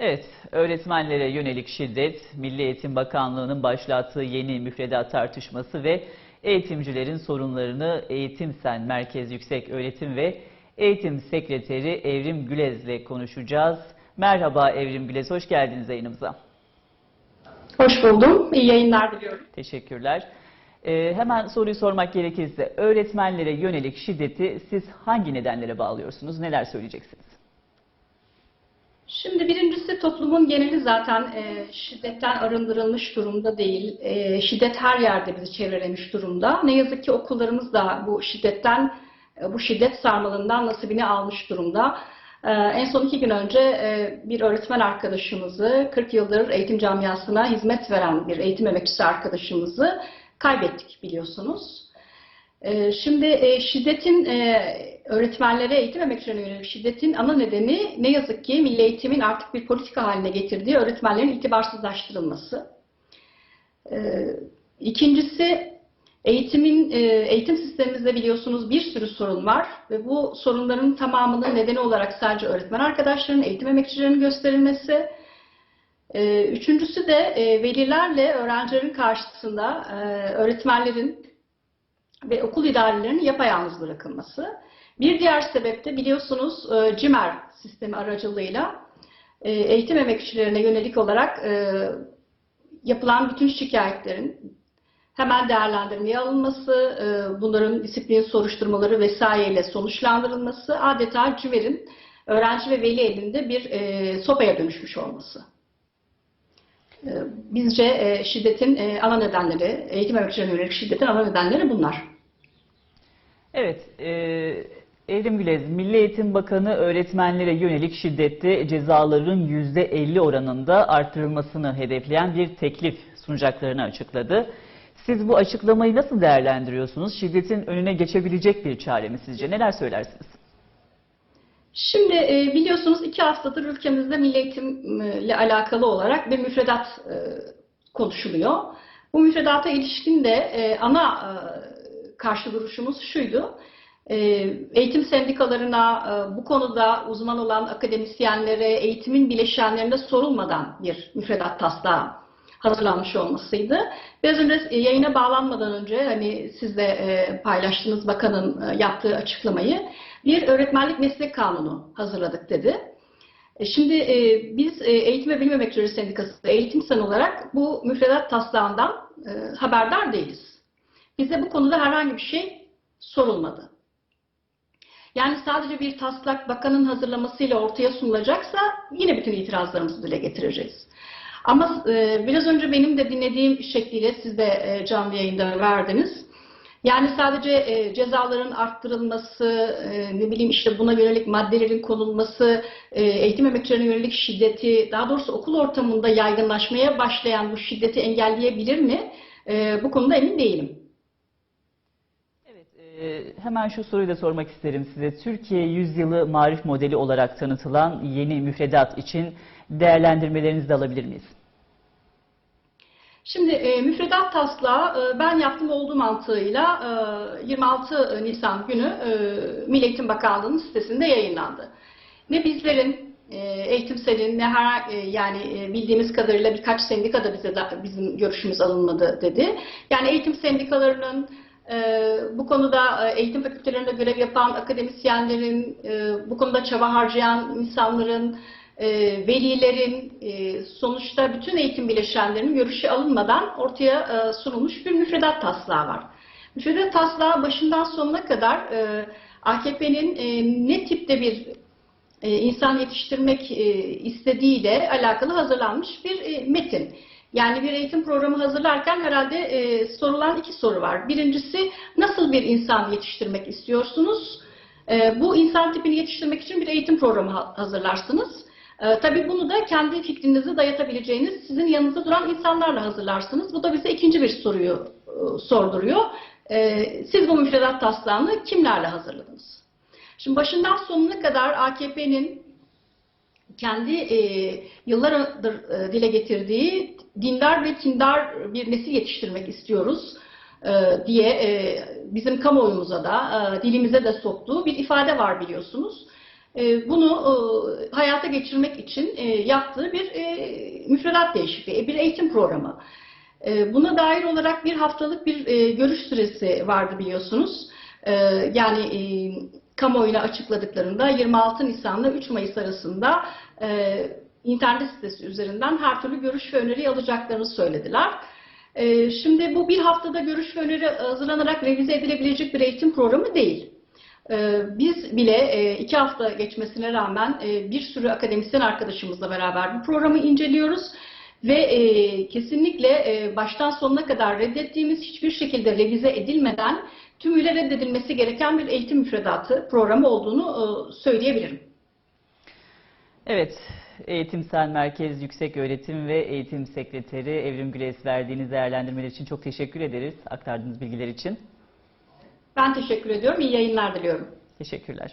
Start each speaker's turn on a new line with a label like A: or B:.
A: Evet, öğretmenlere yönelik şiddet, Milli Eğitim Bakanlığı'nın başlattığı yeni müfredat tartışması ve eğitimcilerin sorunlarını Eğitim Sen Merkez Yüksek Öğretim ve Eğitim Sekreteri Evrim Gülez'le konuşacağız. Merhaba Evrim Gülez, hoş geldiniz yayınımıza.
B: Hoş buldum. İyi yayınlar diliyorum.
A: Teşekkürler. Ee, hemen soruyu sormak gerekirse öğretmenlere yönelik şiddeti siz hangi nedenlere bağlıyorsunuz? Neler söyleyeceksiniz?
B: Şimdi birincisi toplumun geneli zaten e, şiddetten arındırılmış durumda değil. E, şiddet her yerde bizi çevrelemiş durumda. Ne yazık ki okullarımız da bu şiddetten, e, bu şiddet sarmalından nasibini almış durumda. E, en son iki gün önce e, bir öğretmen arkadaşımızı, 40 yıldır eğitim camiasına hizmet veren bir eğitim emekçisi arkadaşımızı kaybettik biliyorsunuz. Ee, Şimdi e, şiddetin e, öğretmenlere, eğitim emekçilerine yönelik şiddetin ana nedeni ne yazık ki milli eğitimin artık bir politika haline getirdiği öğretmenlerin itibarsızlaştırılması. Ee, İkincisi eğitimin, e, eğitim sistemimizde biliyorsunuz bir sürü sorun var ve bu sorunların tamamının nedeni olarak sadece öğretmen arkadaşlarının, eğitim emekçilerinin gösterilmesi. Ee, Üçüncüsü de e, velilerle öğrencilerin karşısında e, öğretmenlerin ve okul idarelerinin yapayalnız bırakılması. Bir diğer sebep de biliyorsunuz e, CİMER sistemi aracılığıyla e, eğitim emekçilerine yönelik olarak e, yapılan bütün şikayetlerin hemen değerlendirmeye alınması, e, bunların disiplin soruşturmaları vesaireyle sonuçlandırılması, adeta CİMER'in öğrenci ve veli elinde bir e, sopaya dönüşmüş olması. E, Bizce e, şiddetin e, ana nedenleri, eğitim emekçilerine yönelik şiddetin ana nedenleri bunlar.
A: Evet, e, Evrim Gülez, Milli Eğitim Bakanı öğretmenlere yönelik şiddette cezaların %50 oranında artırılmasını hedefleyen bir teklif sunacaklarını açıkladı. Siz bu açıklamayı nasıl değerlendiriyorsunuz? Şiddetin önüne geçebilecek bir çare mi sizce? Neler söylersiniz?
B: Şimdi e, biliyorsunuz iki haftadır ülkemizde milli eğitimle alakalı olarak bir müfredat e, konuşuluyor. Bu müfredata ilişkin de e, ana e, karşı duruşumuz şuydu. E, Eğitim sendikalarına e, bu konuda uzman olan akademisyenlere, eğitimin bileşenlerine sorulmadan bir müfredat taslağı hazırlanmış olmasıydı. Biraz önce yayına bağlanmadan önce hani siz de e, paylaştığınız bakanın e, yaptığı açıklamayı bir öğretmenlik meslek kanunu hazırladık dedi. Şimdi biz Eğitim ve Bilim Emekçileri Sendikası Eğitim Sen olarak bu müfredat taslağından haberdar değiliz. Bize bu konuda herhangi bir şey sorulmadı. Yani sadece bir taslak bakanın hazırlamasıyla ortaya sunulacaksa yine bütün itirazlarımızı dile getireceğiz. Ama e, biraz önce benim de dinlediğim şekliyle siz de e, canlı yayında verdiniz. Yani sadece e, cezaların arttırılması, e, ne bileyim işte buna yönelik maddelerin konulması, e, eğitim emekçilerine yönelik şiddeti, daha doğrusu okul ortamında yaygınlaşmaya başlayan bu şiddeti engelleyebilir mi? E, bu konuda emin değilim.
A: Evet, e, hemen şu soruyu da sormak isterim size. Türkiye Yüzyılı Marif Modeli olarak tanıtılan yeni müfredat için değerlendirmelerinizi de alabilir miyiz?
B: Şimdi e, müfredat taslağı e, ben yaptım olduğu mantığıyla e, 26 Nisan günü e, Milli Eğitim Bakanlığı'nın sitesinde yayınlandı. Ne bizlerin e, Eğitim Sel'in ne her e, yani e, bildiğimiz kadarıyla birkaç sendika da bize da, bizim görüşümüz alınmadı dedi. Yani eğitim sendikalarının bu konuda e, eğitim fakültelerinde görev yapan akademisyenlerin, e, bu konuda çaba harcayan insanların, e, velilerin, sonuçta bütün eğitim bileşenlerinin görüşü alınmadan ortaya sunulmuş bir müfredat taslağı var. Müfredat taslağı başından sonuna kadar AKP'nin ne tipte bir insan yetiştirmek istediğiyle alakalı hazırlanmış bir metin. Yani bir eğitim programı hazırlarken herhalde e, sorulan iki soru var. Birincisi nasıl bir insan yetiştirmek istiyorsunuz? E, bu insan tipini yetiştirmek için bir eğitim programı ha- hazırlarsınız. E, tabii bunu da kendi fikrinizi dayatabileceğiniz, sizin yanınızda duran insanlarla hazırlarsınız. Bu da bize ikinci bir soruyu e, sorduruyor. E, siz bu müfredat taslağını kimlerle hazırladınız? Şimdi başından sonuna kadar AKP'nin kendi e, yıllardır e, dile getirdiği dindar ve kindar bir nesil yetiştirmek istiyoruz e, diye e, bizim kamuoyumuza da e, dilimize de soktuğu bir ifade var biliyorsunuz. e, bunu e, hayata geçirmek için e, yaptığı bir e, müfredat değişikliği, bir eğitim programı. E, Buna dair olarak bir haftalık bir e, görüş süresi vardı biliyorsunuz. E, Yani e, kamuoyuna açıkladıklarında 26 Nisan'la 3 Mayıs arasında e, internet sitesi üzerinden her türlü görüş ve öneri alacaklarını söylediler. E, Şimdi bu bir haftada görüş ve öneri hazırlanarak revize edilebilecek bir eğitim programı değil. Ee, Biz bile e, iki hafta geçmesine rağmen e, bir sürü akademisyen arkadaşımızla beraber bu programı inceliyoruz. Ve e, kesinlikle e, baştan sonuna kadar reddettiğimiz hiçbir şekilde revize edilmeden tümüyle reddedilmesi gereken bir eğitim müfredatı programı olduğunu e, söyleyebilirim.
A: Evet, Eğitimsel Merkez Yüksek Öğretim ve Eğitim Sekreteri Evrim Güles verdiğiniz değerlendirmeler için çok teşekkür ederiz. Aktardığınız bilgiler için.
B: Ben teşekkür ediyorum. İyi yayınlar diliyorum.
A: Teşekkürler.